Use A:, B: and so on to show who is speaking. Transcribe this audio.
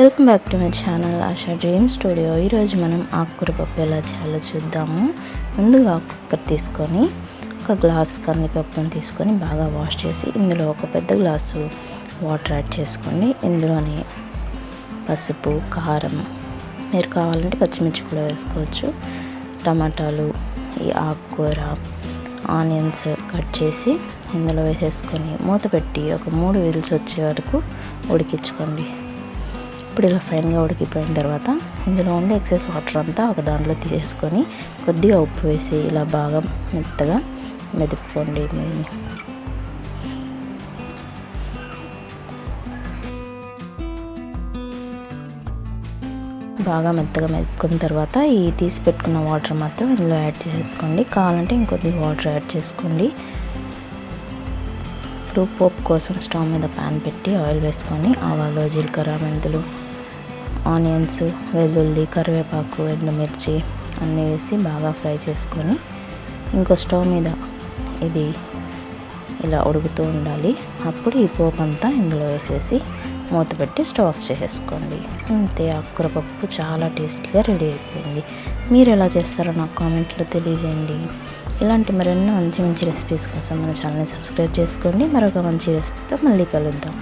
A: Welcome back to my channel Asha dream studio. ఈరోజు మనం ఆకుకూర పప్పు ఎలా చేయాలో చూద్దాము. ముందుగా కుక్కర్ తీసుకొని ఒక గ్లాస్ కందిపప్పును తీసుకొని బాగా వాష్ చేసి ఇందులో ఒక పెద్ద గ్లాసు వాటర్ యాడ్ చేసుకోండి. ఇందులోనే పసుపు కారం మీరు కావాలంటే పచ్చిమిర్చి కూడా వేసుకోవచ్చు. టమాటాలు ఈ ఆకుకూర ఆనియన్స్ కట్ చేసి ఇందులో వేసేసుకొని మూత పెట్టి ఒక మూడు వీల్స్ వచ్చే వరకు ఉడికించుకోండి. ఇప్పుడు ఇలా ఫైన్గా ఉడికిపోయిన తర్వాత ఇందులో ఉండే ఎక్సెస్ వాటర్ అంతా ఒక దాంట్లో తీసేసుకొని కొద్దిగా ఉప్పు వేసి ఇలా బాగా మెత్తగా మెదుపుకోండి దీన్ని. బాగా మెత్తగా మెదుపుకున్న తర్వాత ఈ తీసి పెట్టుకున్న వాటర్ మాత్రం ఇందులో యాడ్ చేసేసుకోండి. కావాలంటే ఇంకొద్ది వాటర్ యాడ్ చేసుకోండి. ఇప్పుడు పోపు కోసం స్టవ్ మీద ప్యాన్ పెట్టి ఆయిల్ వేసుకొని ఆవాలు జీలకర్ర మెంతులు ఆనియన్స్ వెల్లుల్లి కరివేపాకు ఎండుమిర్చి అన్నీ వేసి బాగా ఫ్రై చేసుకొని ఇంకో స్టవ్ మీద ఇది ఇలా ఉడుకుతూ ఉండాలి. అప్పుడు ఈ పోపు అంతా ఇందులో వేసేసి మూత పెట్టి స్టవ్ ఆఫ్ చేసేసుకోండి. అంతే ఆకుకూర పప్పు చాలా టేస్టీగా రెడీ అయిపోయింది. మీరు ఎలా చేస్తారో నాకు కామెంట్లో తెలియజేయండి. ఇలాంటి మరెన్నో మంచి మంచి రెసిపీస్ కోసం మన ఛానల్ని సబ్స్క్రైబ్ చేసుకోండి. మరొక మంచి రెసిపీతో మళ్ళీ కలుద్దాం.